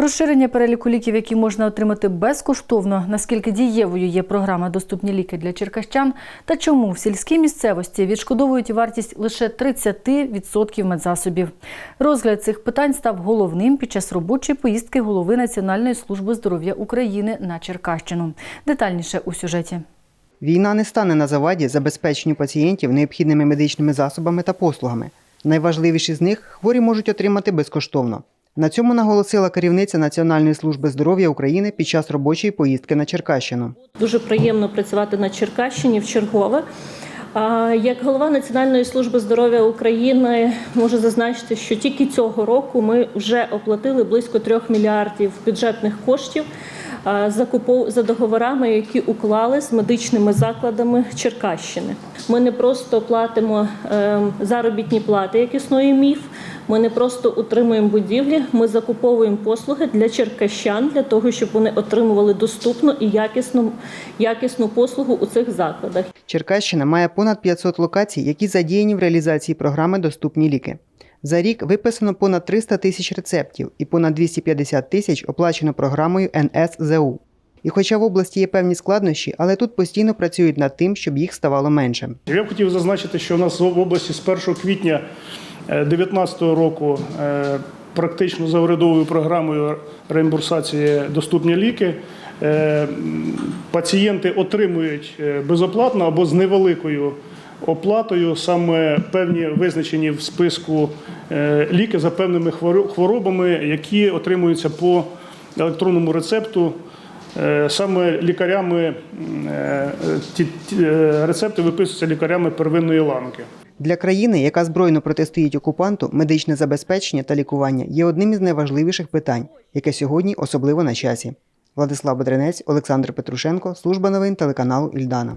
Розширення переліку ліків, які можна отримати безкоштовно, наскільки дієвою є програма Доступні ліки для черкащан, та чому в сільській місцевості відшкодовують вартість лише 30% медзасобів. Розгляд цих питань став головним під час робочої поїздки голови Національної служби здоров'я України на Черкащину. Детальніше у сюжеті. Війна не стане на заваді забезпеченню пацієнтів необхідними медичними засобами та послугами. Найважливіші з них хворі можуть отримати безкоштовно. На цьому наголосила керівниця Національної служби здоров'я України під час робочої поїздки на Черкащину. Дуже приємно працювати на Черкащині в чергове. Як голова Національної служби здоров'я України можу зазначити, що тільки цього року ми вже оплатили близько 3 мільярдів бюджетних коштів за договорами, які уклали з медичними закладами Черкащини. Ми не просто платимо е, заробітні плати, як існує міф. Ми не просто утримуємо будівлі, ми закуповуємо послуги для черкащан для того, щоб вони отримували доступну і якісну, якісну послугу у цих закладах. Черкащина має понад 500 локацій, які задіяні в реалізації програми Доступні ліки. За рік виписано понад 300 тисяч рецептів і понад 250 тисяч оплачено програмою НСЗУ. І хоча в області є певні складнощі, але тут постійно працюють над тим, щоб їх ставало менше. Я б хотів зазначити, що у нас в області з 1 квітня 2019 року е, практично за урядовою програмою реімбурсації доступні ліки. е, Пацієнти отримують е, безоплатно або з невеликою оплатою саме певні визначені в списку ліки за певними хворобами, які отримуються по електронному рецепту. Саме лікарями ті рецепти виписуються лікарями первинної ланки. Для країни, яка збройно протистоїть окупанту, медичне забезпечення та лікування є одним із найважливіших питань, яке сьогодні особливо на часі. Владислав Бедренець, Олександр Петрушенко, служба новин телеканалу Ільдана.